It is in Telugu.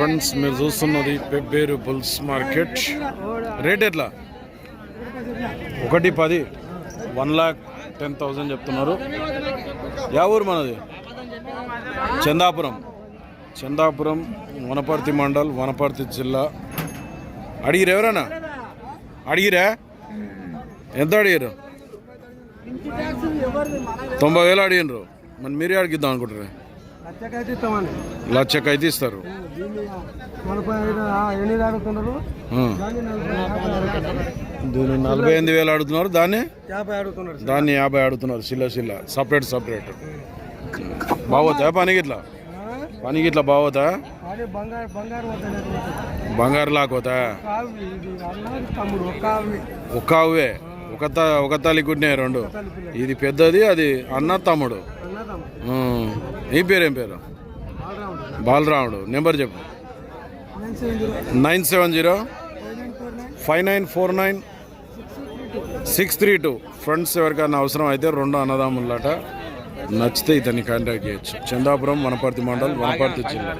ఫ్రెండ్స్ మీరు చూస్తున్నది పెబ్బేరు బుల్స్ మార్కెట్. రేట్ ఎట్లా? ఒకటి పది వన్ లాక్ టెన్ థౌజండ్ చెప్తున్నారు. యా ఊరు మనది? చందాపురం. చందాపురం వనపర్తి మండల్ వనపర్తి జిల్లా. అడిగిరు ఎవరన్నా? అడిగిరా? ఎంత అడిగారు తొంభై వేలు అడిగినరు మరి మీరే అడిగిద్దాం అనుకుంటారా లచ్చకైతే ఇస్తామని ఇస్తారు దీన్ని నలభై ఐదు ఎనిమిది అడుగుతున్నారు. దాన్ని నలభై వేలు అడుగుతున్నారు. దాన్ని? యాభై అడుగుతున్నారు సార్. దాన్ని యాభై అడుగుతున్నారు సిల్ల సిల్ల. Separate separate. బాగోతా ఆ? పనికి ఇట్లా బాగోతా బంగారు లాకోతా ఒక్క ఆవువే ఒక ఒక తల్లి కుట్టినాయి రెండు. ఇది పెద్దది అది అన్న తమ్ముడు. ఈ పేరు ఏం పేరు బాలరాముడు. నెంబర్ చెప్పు. Nine seven zero. Five nine four nine. Six three two. Friends ఎవరికైనా అవసరం అయితే రెండు అన్నదమ్ములట నచ్చితే ఇతన్ని కాంటాక్ట్ చేయొచ్చు. చందాపురం వనపర్తి మండల్ వనపర్తి జిల్లా.